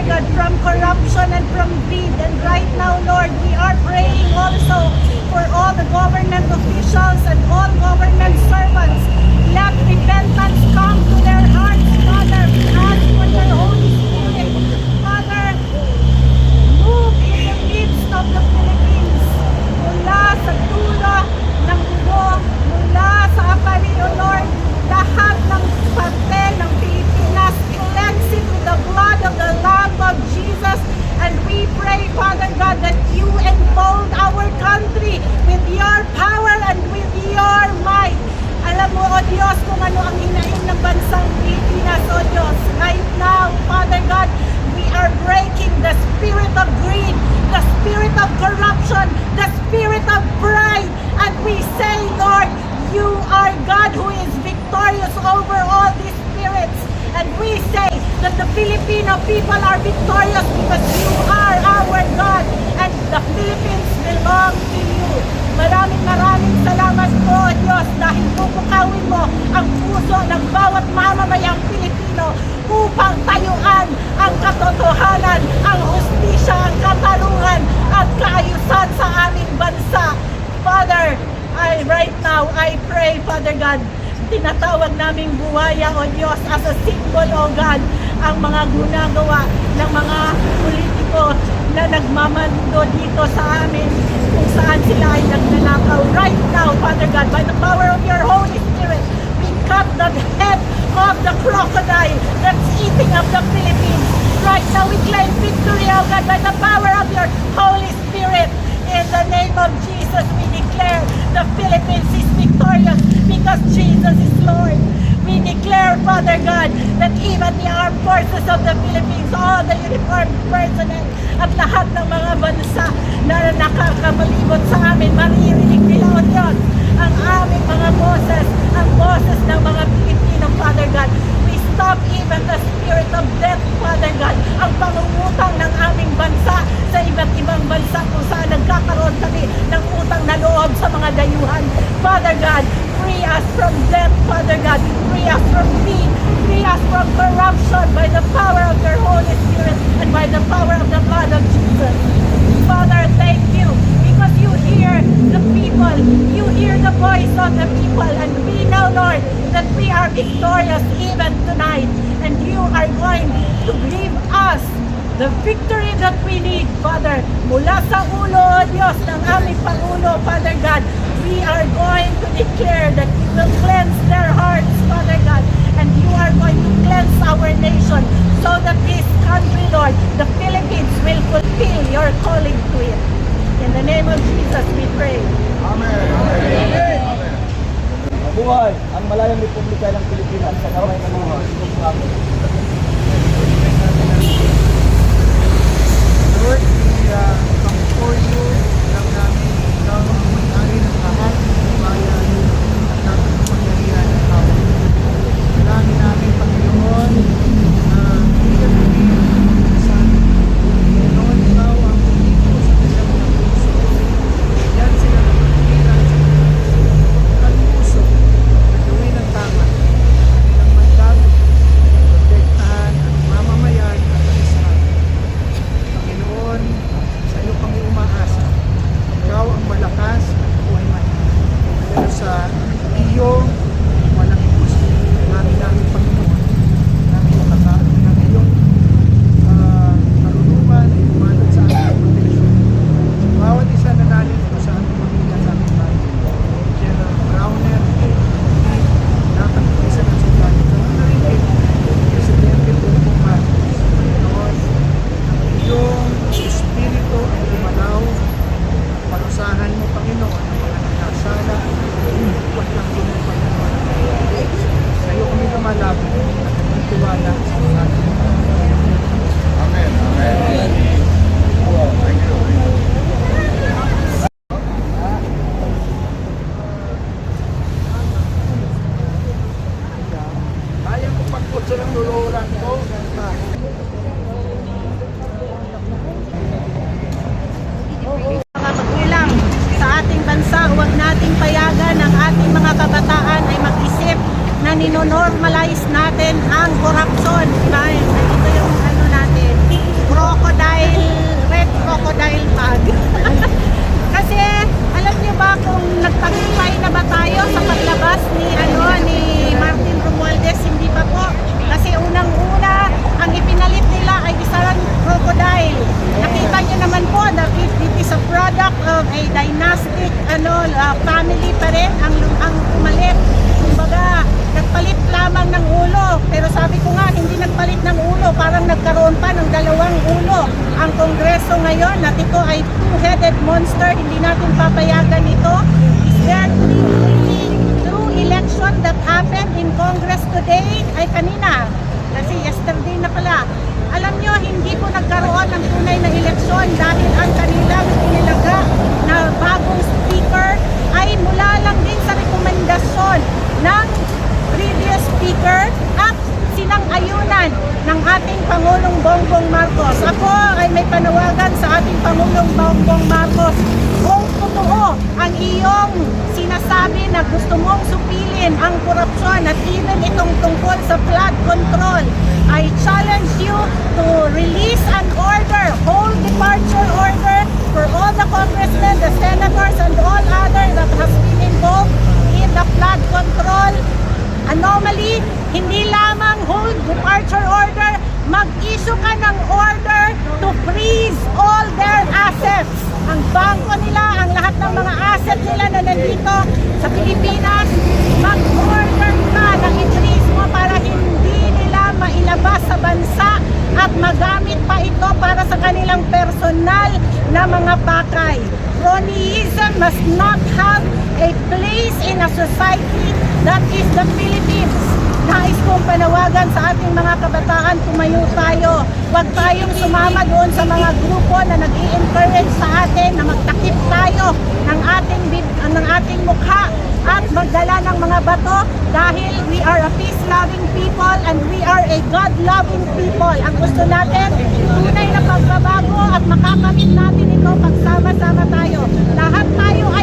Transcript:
Father God, from corruption and from greed. And right now, Lord, we are praying also for all the government officials and all government servants. Let repentance come to their hearts, Father. We ask for your Holy Spirit. Father, move in the midst of the Philippines. Mula sa dulo ng mundo, mula sa Apalio, Lord, lahat ng parte ng Pilipinas, cleanse it with the blood of the Lamb of Jesus. And we pray, Father God, that you enfold our country with your power and with your might. Alam mo, O Diyos, kung ano ang hinaing ng bansang Pilipinas, O Diyos. Right now, Father God, we are breaking the spirit of greed, the spirit of corruption, the spirit of pride. And we say, Lord, you are God who is victorious over all these spirits. And we say that the Filipino people are victorious because you are our God and the Philippines belong to you. Maraming maraming salamat po, Diyos, dahil pupukawin mo ang puso ng bawat mamamayang Pilipino upang tayuan ang katotohanan, ang hustisya, ang katarungan at kaayusan sa aming bansa. Father, I right now I pray, Father God, tinatawag naming buhaya o Diyos as a symbol o God ang mga gunagawa ng mga politiko na nagmamando dito sa amin kung saan sila ay nagnanakaw. Right now, Father God, by the power of your Holy Spirit, we cut the head of the crocodile that's eating up the Philippines. Right now, we claim victory, O God, by the power of your Holy Spirit. In the name of Jesus, we declare the Philippines is victorious because Jesus is Lord. Declare, Father God, that even the armed forces of the Philippines, all the uniformed personnel, at lahat ng mga bansa na nakakabalibot sa amin, maririnig nila, O Diyos, ang aming mga boses, ang boses ng mga Pilipino, Father God. We stop even the spirit of death, Father God, ang pangungutang ng aming bansa sa iba't ibang bansa kung saan nagkakaroon kami ng utang na loob sa mga dayuhan. Father God, free us from death, Father God. Free us from greed. Free us from corruption by the power of your Holy Spirit and by the power of the blood of Jesus. Father, thank you because you hear the people. You hear the voice of the people. And we know, Lord, that we are victorious even tonight. And you are going to give us the victory that we need, Father. Mula sa ulo, Diyos, ng aming Pangulo, Father God, we are going to declare that you will cleanse their hearts, Father God, are going to cleanse our nation so that this country, Lord, the Philippines, will fulfill your calling to it. In the name of Jesus, we pray. Buhay ang malayang Republika ng Pilipinas sa kamay ng mga Islamo. Lord, we uh, come before you. Alam namin ikaw ang may-ari ng lahat ng bayan at lahat ng pangyarihan ng tao. Dalangin namin, Panginoon, na bigyan mo sa amin. Panginoon, ikaw ang pumito sa kanilang mga puso. Yan sila ng pagkikiran sa kanilang puso na gawin ang tama. Kanilang mandag, protektahan ang mamamayan at ang Israel. Panginoon, sa iyo kami umaasa. Ikaw ang malakas at buhay mahina. Dahil sa iyo, walang gusto. Namin namin Panginoon, ng iyong kata, ng iyong ah, karunungan ay pumanat sa aming proteksyon. Bawat isa na natin ito sa aming pamilya, sa aming bahay. General Browner, lahat ng isa ng sundalo. Ganun na rin kay Presidente Bongbong Marcos. Panginoon, ang iyong espiritu ay lumalaw. Parusahan mo, Panginoon, ang mga nagkasala. Huwag lang din Panginoon. Sa iyo kami lumalapit at nagtiwala sa mga ninonormalize natin ang corruption. Diba? Ito yung ano natin, crocodile, red crocodile bag. Kasi, alam niyo ba kung nagtagumpay na ba tayo sa paglabas ni, ano, ni Pero sabi ko nga, hindi nagpalit ng ulo. Parang nagkaroon pa ng dalawang ulo. Ang Kongreso ngayon, at ito ay two-headed monster, hindi natin papayagan ito. Is there truly true election that happened in Congress today? Ay kanina. Kasi yesterday na pala. Alam nyo, hindi po nagkaroon ng tunay na eleksyon dahil ang kanilang inilaga na bagong speaker ay mula lang din sa rekomendasyon ng previous speaker at sinang-ayunan ng ating Pangulong Bongbong Marcos. Ako ay may panawagan sa ating Pangulong Bongbong Marcos. Kung totoo ang iyong sinasabi na gusto mong supilin ang korupsyon at even itong tungkol sa flood control, I challenge you to release an order, whole departure order for all the congressmen, the senators, and all others that has been involved in the flood control anomaly, hindi lamang whole departure order, mag-issue ka ng order to freeze all their assets. Ang bangko nila, ang lahat ng mga asset nila na nandito sa Pilipinas, mag-order ka na i-freeze mo para hindi nila mailabas sa bansa at magamit pa ito para sa kanilang personal na mga pakay. Cronyism must not have a place in a society that is the Philippines. Nais kong panawagan sa ating mga kabataan, tumayo tayo. Huwag tayong sumama doon sa mga grupo na nag encourage sa atin na magtakip tayo ng ating, ng ating mukha at magdala ng mga bato dahil we are a peace-loving people and we are a God-loving people. Ang gusto natin, tunay na pagbabago at makakamit natin ito pagsama-sama tayo. Lahat tayo ay